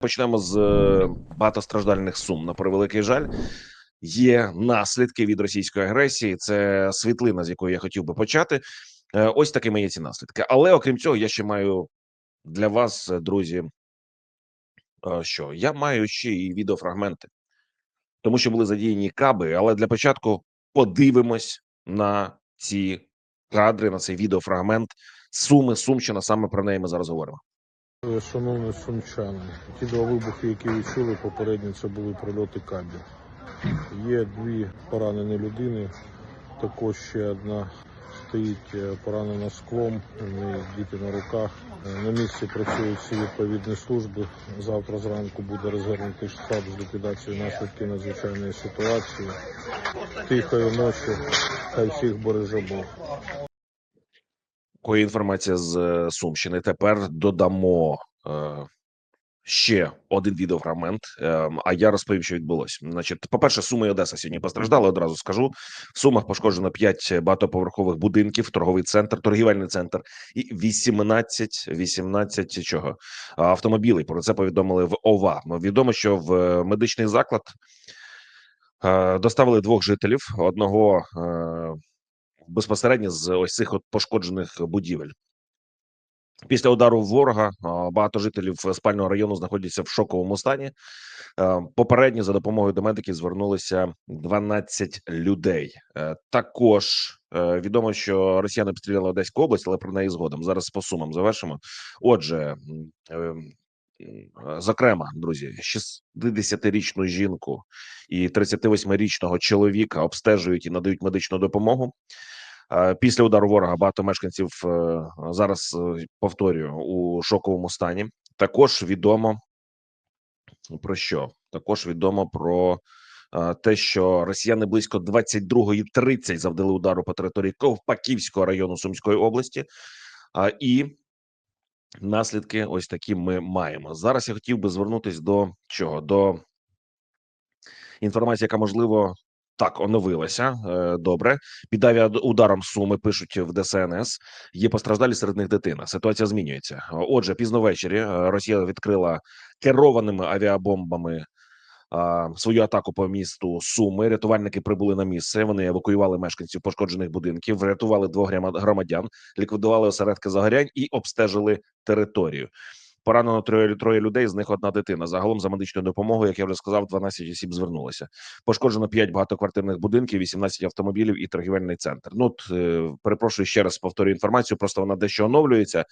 Почнемо з е, багатостраждальних сум. На превеликий жаль, є наслідки від російської агресії. Це світлина, з якої я хотів би почати. Е, Ось такими є ці наслідки. Але окрім цього, я ще маю для вас, е, друзі, що я маю ще і відеофрагменти, тому що були задіяні каби. Але для початку подивимось на ці кадри, на цей відеофрагмент Суми, Сумщина. Саме про неї ми зараз говоримо. Е, Шановні сумчани, ті два вибухи, які ви чули, попередньо це були прильоти кабів. Є дві поранені людини, також ще одна стоїть е, поранена склом, неї діти на руках. Е, На місці працюють всі відповідні служби. Завтра зранку буде розгорнутий штаб з ліквідації наслідків надзвичайної ситуації. Тихої ночі, хай всіх береже Бог. Такої інформація з е, Сумщини. Тепер додамо е, ще один відеофрагмент. Е, а я розповім, що відбулося. Значить, по-перше, Суми і Одеса сьогодні постраждали. Одразу скажу. В Сумах пошкоджено 5 багатоповерхових будинків, торговий центр, торгівельний центр і 18, 18 чого автомобілей. Про це повідомили в ОВА. Ну, Відомо, що в е, медичний заклад е, доставили двох жителів. Одного е, безпосередньо з ось цих от пошкоджених будівель. Після удару ворога багато жителів спального району знаходяться в шоковому стані. Е, Попередньо за допомогою до медиків звернулися 12 людей. Е, Також е, відомо, що росіяни обстріляли Одеську область, але про неї згодом. Зараз по сумам завершимо. Отже, м, е, м, зокрема, друзі, 60-річну жінку і 38-річного чоловіка обстежують і надають медичну допомогу. Після удару ворога багато мешканців е, зараз е, повторюю у шоковому стані. Також відомо про що? Також відомо про е, те, що росіяни близько 22.30 завдали удару по території Ковпаківського району Сумської області. І наслідки ось такі ми маємо. Зараз я хотів би звернутись до чого? До інформації, яка можливо так оновилася. Е, Добре, під авіаударом суми пишуть в ДСНС. Є постраждалі серед них дитина. Ситуація змінюється. Отже, пізно ввечері е, Росія відкрила керованими авіабомбами. Свою атаку по місту Суми рятувальники прибули на місце. Вони евакуювали мешканців пошкоджених будинків, врятували двох громадян, ліквідували осередки загорянь і обстежили територію. Поранено троє троє людей. З них одна дитина. Загалом за медичною допомогою, як я вже сказав, 12 осіб звернулося. Пошкоджено 5 багатоквартирних будинків, 18 автомобілів і торгівельний центр. Ну е, перепрошую ще раз повторю інформацію. Просто вона дещо оновлюється.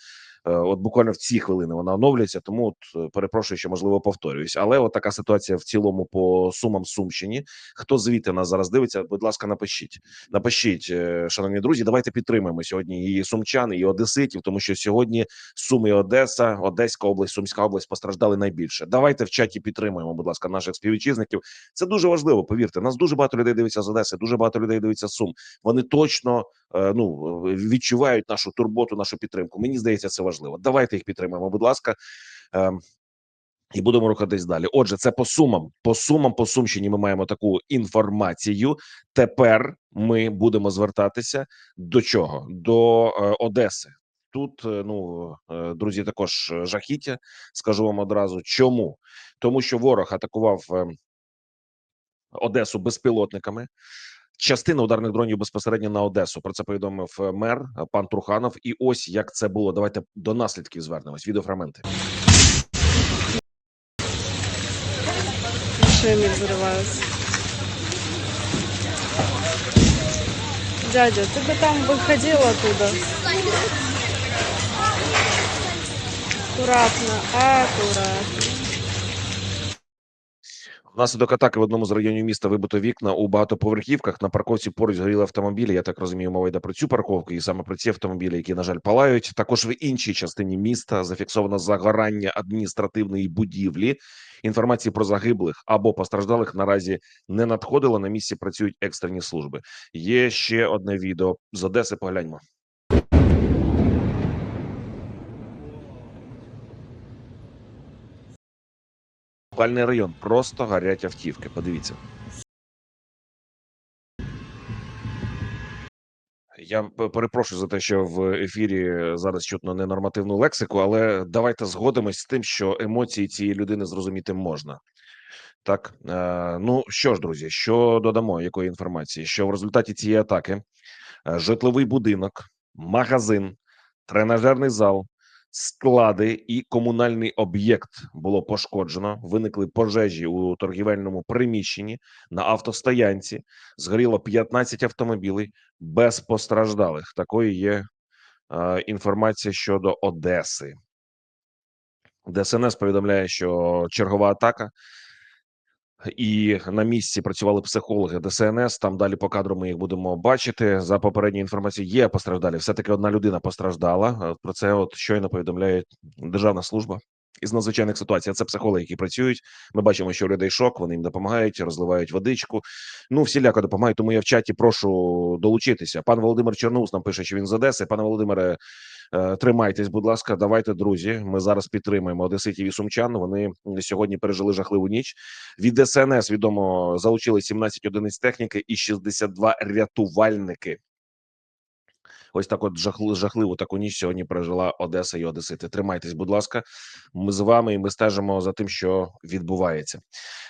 Е, От буквально в ці хвилини вона оновлюється, тому от е, перепрошую, що можливо повторююсь. Але от така ситуація в цілому по сумам Сумщині. Хто звідти нас зараз дивиться? Будь ласка, напишіть. Напишіть, е, шановні друзі. Давайте підтримаємо сьогодні і сумчан, і одеситів, тому що сьогодні Суми і Одеса, Одеська область, Сумська область постраждали найбільше. Давайте в чаті підтримуємо, будь ласка, наших співвітчизників. Це дуже важливо. Повірте, нас дуже багато людей дивиться з Одеси, дуже багато людей дивиться Сум. Вони точно ну відчувають нашу турботу, нашу підтримку. Мені здається, це важливо. Давайте їх підтримаємо, будь ласка. Ем, І будемо рухатись далі. Отже, це по сумам. По сумам, по сумщині ми маємо таку інформацію. Тепер ми будемо звертатися до чого? До е, Одеси. Тут е, ну е, друзі, також е, жахіття. Скажу вам одразу, чому тому, що ворог атакував е, Одесу безпілотниками Частина ударних дронів безпосередньо на Одесу. Про це повідомив е, мер е, пан Труханов. І ось як це було. Давайте до наслідків звернемось. Відеофрагменти. Машины взрываются. Дядя, ты бы там выходил оттуда. Аккуратно, аккуратно. Внаслідок атаки в одному з районів міста вибито вікна у багатоповерхівках. На парковці поруч згоріли автомобілі. Я так розумію, мова йде про цю парковку, і саме про ці автомобілі, які на жаль палають. Також в іншій частині міста зафіксовано загорання адміністративної будівлі. Інформації про загиблих або постраждалих наразі не надходило. На місці працюють екстрені служби. Є ще одне відео з Одеси. Погляньмо. Спальний район просто горять автівки. Подивіться. Я перепрошую за те, що в ефірі зараз чутно ненормативну лексику, але давайте згодимось з тим, що емоції цієї людини зрозуміти можна. Так, е, ну що ж, друзі, що додамо якої інформації? Що в результаті цієї атаки е, житловий будинок, магазин, тренажерний зал, склади і комунальний об'єкт було пошкоджено. Виникли пожежі у торгівельному приміщенні на автостоянці. Згоріло 15 автомобілів без постраждалих. Такою є е, інформація щодо Одеси. ДСНС повідомляє, що чергова атака, і на місці працювали психологи ДСНС. Там далі по кадру ми їх будемо бачити. За попередньою інформацією, є постраждалі. Все таки одна людина постраждала. Е, Про це от щойно повідомляє Державна служба із надзвичайних ситуацій. Це психологи, які працюють. Ми бачимо, що у людей шок. Вони їм допомагають, розливають водичку. Ну всіляко допомагають. Тому я в чаті прошу долучитися. Пан Володимир Черноус нам пише, що він з Одеси. Пане Володимире, тримайтесь, будь ласка. Давайте, друзі. Ми зараз підтримуємо одеситів і сумчан. Вони сьогодні пережили жахливу ніч. Від ДСНС відомо залучили 17 одиниць техніки і 62 рятувальники. Ось так, от жахли, жахливу таку ніч сьогодні пережила Одеса і Одесити. Тримайтесь, будь ласка. Ми з вами і ми стежимо за тим, що відбувається.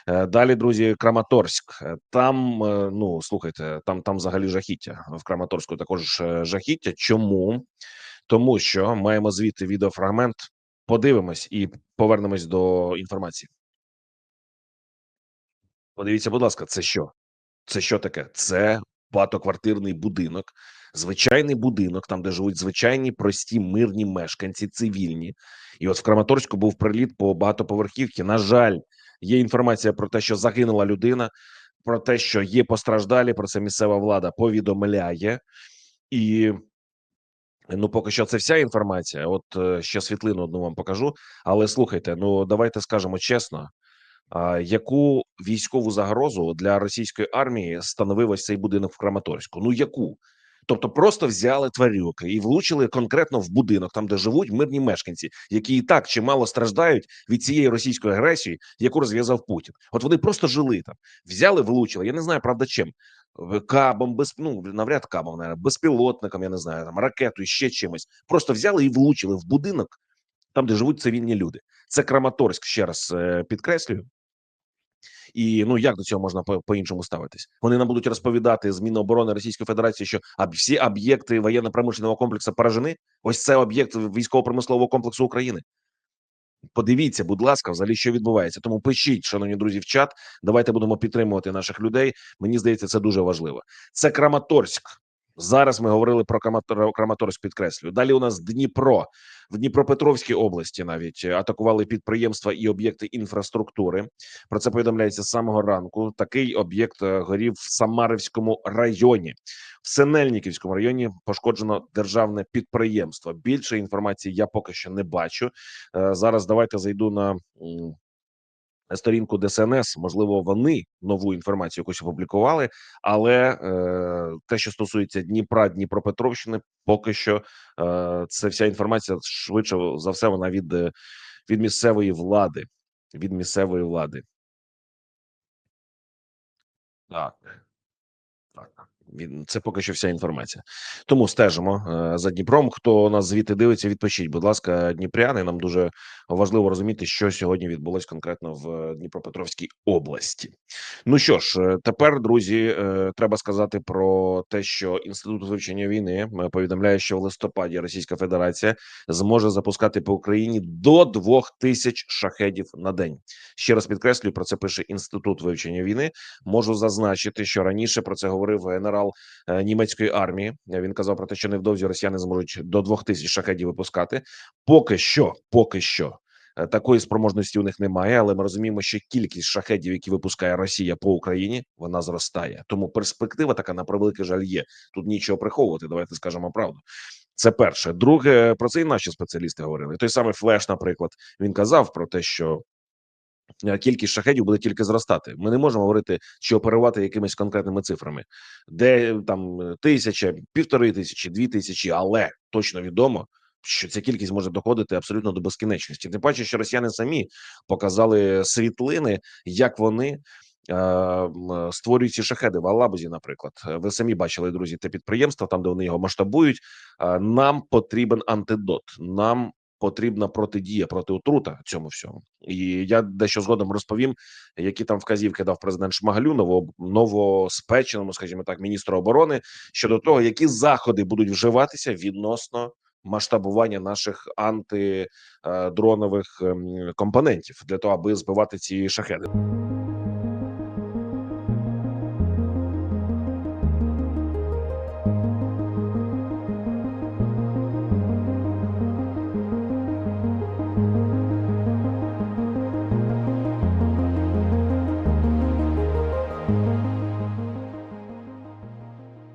Е, Далі, друзі, Краматорськ. Е, Там, е, ну слухайте, там там взагалі жахіття. В Краматорську також е, жахіття. Чому? Тому що маємо звідти відеофрагмент. Подивимось і повернемось до інформації. Подивіться, будь ласка, це що? Це що таке? Це багатоквартирний будинок, звичайний будинок, там, де живуть звичайні, прості, мирні мешканці, цивільні. І от в Краматорську був приліт по багатоповерхівці. На жаль, є інформація про те, що загинула людина, про те, що є постраждалі. Про це місцева влада повідомляє. І ну, поки що це вся інформація. От е, ще світлину одну вам покажу. Але слухайте, ну давайте скажемо чесно. Яку військову загрозу для російської армії становив ось цей будинок в Краматорську? Ну яку? Тобто просто взяли тварюки і влучили конкретно в будинок, там де живуть мирні мешканці, які і так чимало страждають від цієї російської агресії, яку розв'язав Путін. От вони просто жили там, взяли, влучили. Я не знаю, правда, чим кабом, без ну навряд кабом, наверное, безпілотником, я не знаю, там ракетою, ще чимось. Просто взяли і влучили в будинок, там де живуть цивільні люди. Це Краматорськ, ще раз е, підкреслюю. І ну як до цього можна по- по-іншому ставитись? Вони нам будуть розповідати з Міноборони Російської Федерації, що всі об'єкти воєнно-промишленого комплексу поражені. Ось це об'єкт військово-промислового комплексу України. Подивіться, будь ласка, взагалі, що відбувається. Тому пишіть, шановні друзі, в чат. Давайте будемо підтримувати наших людей. Мені здається, це дуже важливо. Це Краматорськ. Зараз ми говорили про Краматор- Краматорськ, підкреслюю. Далі у нас Дніпро в Дніпропетровській області. Навіть е, атакували підприємства і об'єкти інфраструктури. Про це повідомляється з самого ранку. Такий об'єкт е, горів в Самарівському районі. В Синельниківському районі пошкоджено державне підприємство. Більше інформації я поки що не бачу. Е, Зараз давайте зайду на сторінку ДСНС. Можливо, вони нову інформацію якусь опублікували, але е, те, що стосується Дніпра, Дніпропетровщини, поки що е, це вся інформація швидше за все вона від, е, від місцевої влади. Від місцевої влади. Так. Це поки що вся інформація. Тому стежимо е, за Дніпром. Хто нас звідти дивиться, відпишіть, будь ласка, Дніпряни. Нам дуже важливо розуміти, що сьогодні відбулось конкретно в Дніпропетровській області. Ну що ж, е, тепер, друзі, е, треба сказати про те, що інститут вивчення війни е, повідомляє, що в листопаді Російська Федерація зможе запускати по Україні до двох тисяч шахедів на день. Ще раз підкреслюю, про це пише інститут вивчення війни. Можу зазначити, що раніше про це говорив генерал е, німецької армії. Е, Він казав про те, що невдовзі росіяни зможуть до двох тисяч шахедів випускати. Поки що, поки що. е, Такої спроможності у них немає, але ми розуміємо, що кількість шахедів, які випускає Росія по Україні, вона зростає. Тому перспектива така на превеликий жаль є. Тут нічого приховувати. Давайте скажемо правду. Це перше. Друге, про це і наші спеціалісти говорили. Той самий Флеш, наприклад, він казав про те, що кількість шахедів буде тільки зростати. Ми не можемо говорити чи оперувати якимись конкретними цифрами, де там е, тисяча, півтори тисячі, дві тисячі, але точно відомо. Що ця кількість може доходити абсолютно до безкінечності. Тим паче, що росіяни самі показали світлини, як вони е, створюють ці шахеди в Алабузі, наприклад. Е, Ви самі бачили, друзі, те підприємство, там де вони його масштабують. Е, Нам потрібен антидот. Нам потрібна протидія проти отрута цьому всьому. І я дещо згодом розповім, які там вказівки дав президент Шмагалю, ново, новоспеченому, скажімо так, міністру оборони щодо того, які заходи будуть вживатися відносно масштабування наших антидронових ем, компонентів для того, аби збивати ці шахеди.